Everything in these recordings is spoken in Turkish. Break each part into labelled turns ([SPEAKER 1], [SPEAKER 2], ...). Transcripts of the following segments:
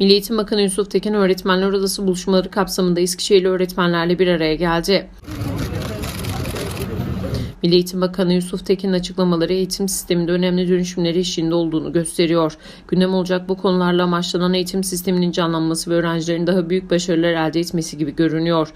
[SPEAKER 1] Milli Eğitim Bakanı Yusuf Tekin Öğretmenler Odası buluşmaları kapsamında Eskişehirli öğretmenlerle bir araya geldi. Milli Eğitim Bakanı Yusuf Tekin'in açıklamaları eğitim sisteminde önemli dönüşümleri eşiğinde olduğunu gösteriyor. Gündem olacak bu konularla amaçlanan eğitim sisteminin canlanması ve öğrencilerin daha büyük başarılar elde etmesi gibi görünüyor.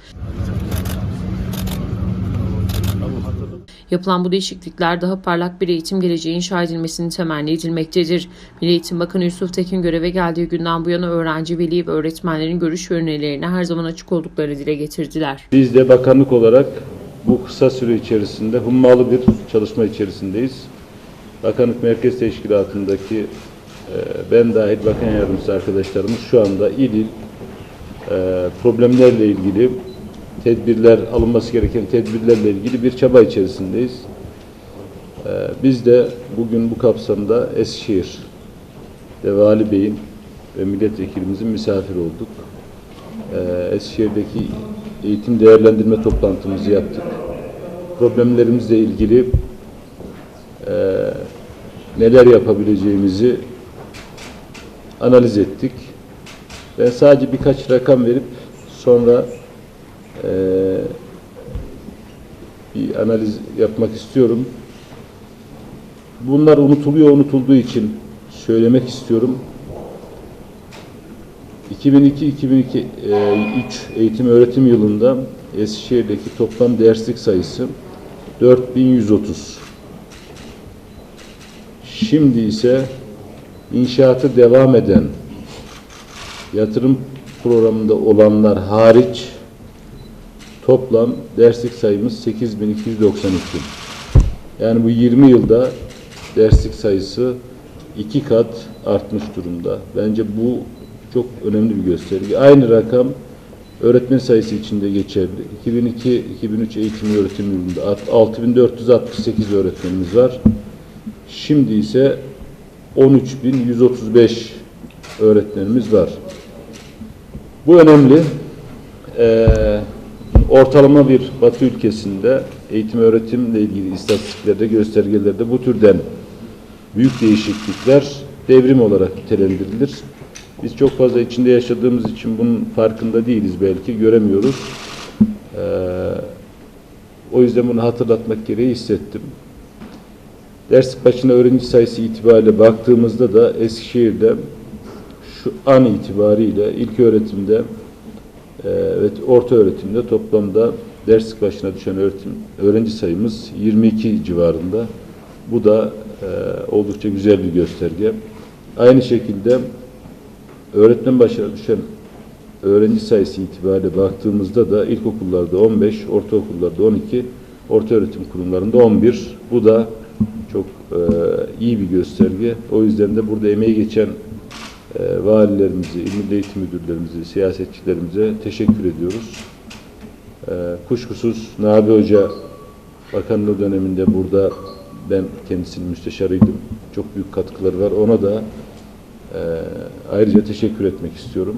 [SPEAKER 1] Yapılan bu değişiklikler daha parlak bir eğitim geleceği inşa edilmesini temenni edilmektedir. Milli Eğitim Bakanı Yusuf Tekin göreve geldiği günden bu yana öğrenci, veli ve öğretmenlerin görüş ve önerilerine her zaman açık oldukları dile getirdiler.
[SPEAKER 2] Biz de bakanlık olarak bu kısa süre içerisinde hummalı bir çalışma içerisindeyiz. Bakanlık Merkez Teşkilatı'ndaki e, ben dahil bakan yardımcısı arkadaşlarımız şu anda il il e, problemlerle ilgili tedbirler, alınması gereken tedbirlerle ilgili bir çaba içerisindeyiz. E, biz de bugün bu kapsamda Eskişehir'de Vali Bey'in ve milletvekilimizin misafir olduk. E, Eskişehir'deki eğitim değerlendirme toplantımızı yaptık. Problemlerimizle ilgili e, neler yapabileceğimizi analiz ettik. Ben sadece birkaç rakam verip sonra e, bir analiz yapmak istiyorum. Bunlar unutuluyor, unutulduğu için söylemek istiyorum. 2002-2003 eğitim öğretim yılında Eskişehir'deki toplam derslik sayısı 4130. Şimdi ise inşaatı devam eden yatırım programında olanlar hariç toplam derslik sayımız 8292. Yani bu 20 yılda derslik sayısı iki kat artmış durumda. Bence bu çok önemli bir gösterge. Aynı rakam öğretmen sayısı içinde geçerli. 2002-2003 eğitim öğretim yılında 6468 öğretmenimiz var. Şimdi ise 13135 öğretmenimiz var. Bu önemli. Ee, ortalama bir Batı ülkesinde eğitim öğretimle ilgili istatistiklerde, göstergelerde bu türden büyük değişiklikler devrim olarak nitelendirilir. Biz çok fazla içinde yaşadığımız için bunun farkında değiliz belki, göremiyoruz. Ee, o yüzden bunu hatırlatmak gereği hissettim. Ders başına öğrenci sayısı itibariyle baktığımızda da Eskişehir'de şu an itibariyle ilk öğretimde e, ve orta öğretimde toplamda ders başına düşen öğretim, öğrenci sayımız 22 civarında. Bu da e, oldukça güzel bir gösterge. Aynı şekilde öğretmen başına düşen öğrenci sayısı itibariyle baktığımızda da ilkokullarda 15, ortaokullarda 12, orta öğretim kurumlarında 11. Bu da çok e, iyi bir gösterge. O yüzden de burada emeği geçen e, valilerimizi, il eğitim müdürlerimizi, siyasetçilerimize teşekkür ediyoruz. E, kuşkusuz Nabi Hoca bakanlığı döneminde burada ben kendisinin müsteşarıydım. Çok büyük katkıları var. Ona da e, ayrıca teşekkür etmek istiyorum.